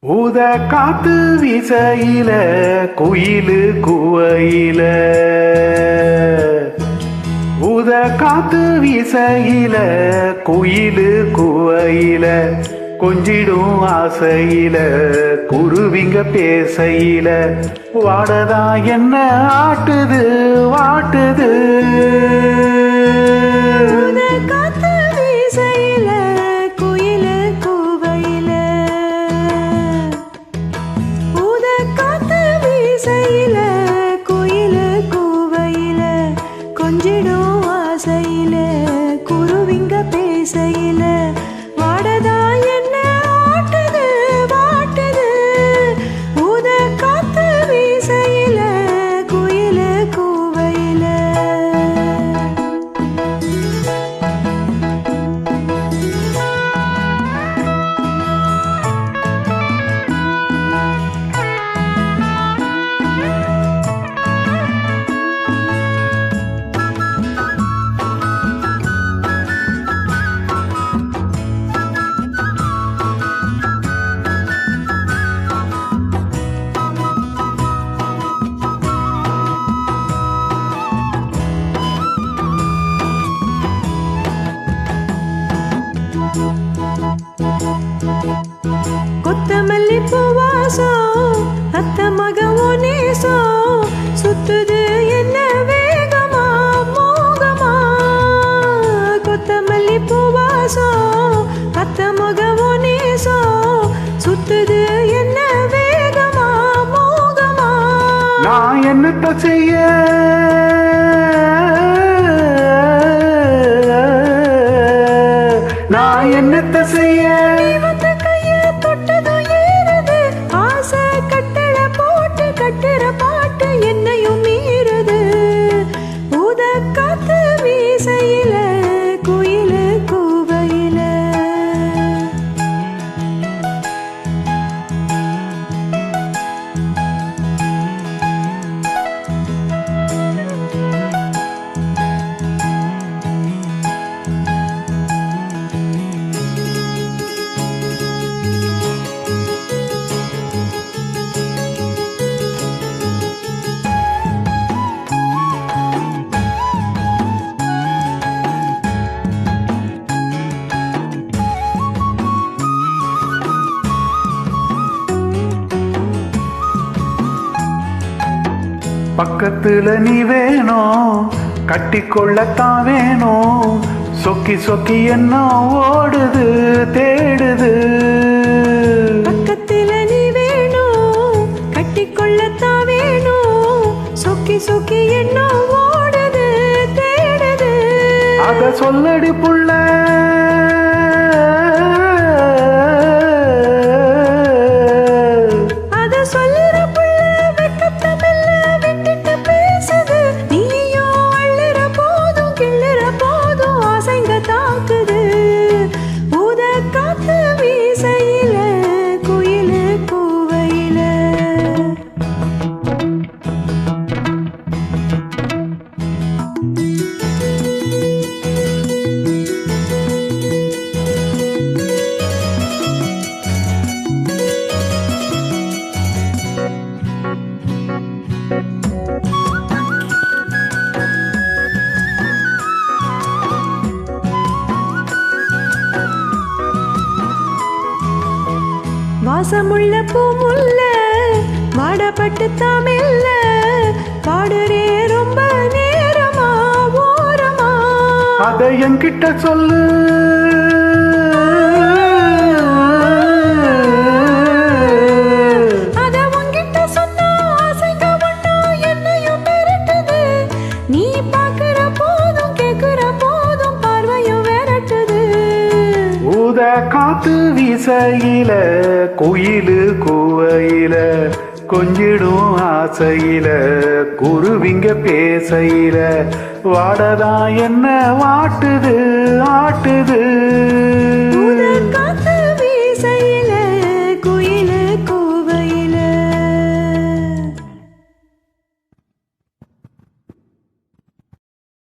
ஊத காத்து விசையில குயிலு குவையில. ஊத காத்து விசையில குயிலு குவையில. கொஞ்சிடும் ஆசையில குருவிங்க பேசையில. வாடதா என்ன ஆட்டுது வாட்டுது. பூவாசம் அத்த மகவோ நேசம் சுத்துது என்ன வேகமா மோகமா? நான் என்னத்த செய்ய? நான் என்னத்த பக்கத்துல நீ வேணும் கட்டிக்கொள்ளத்தான் வேணும் சொக்கி சொக்கி என்ன ஓடுது தேடுது. பக்கத்துல நீ வேணும் கட்டிக்கொள்ளத்தான் வேணும் சொக்கி சொக்கி என்ன ஓடுது தேடுது. அத சொல்லடி புள்ள பாசமுள்ள பூமுல்ல வாடப்பட்டு தமிழ்ல பாடுறே ரொம்ப நேரமா ஓரமா. அதை என்கிட்ட சொல்லு. காத்து விசையில குயிலு குவையில கொஞ்சிடும் ஆசையில குருவிங்க பேசையில. வாடதா என்ன வாட்டுது ஆட்டுது?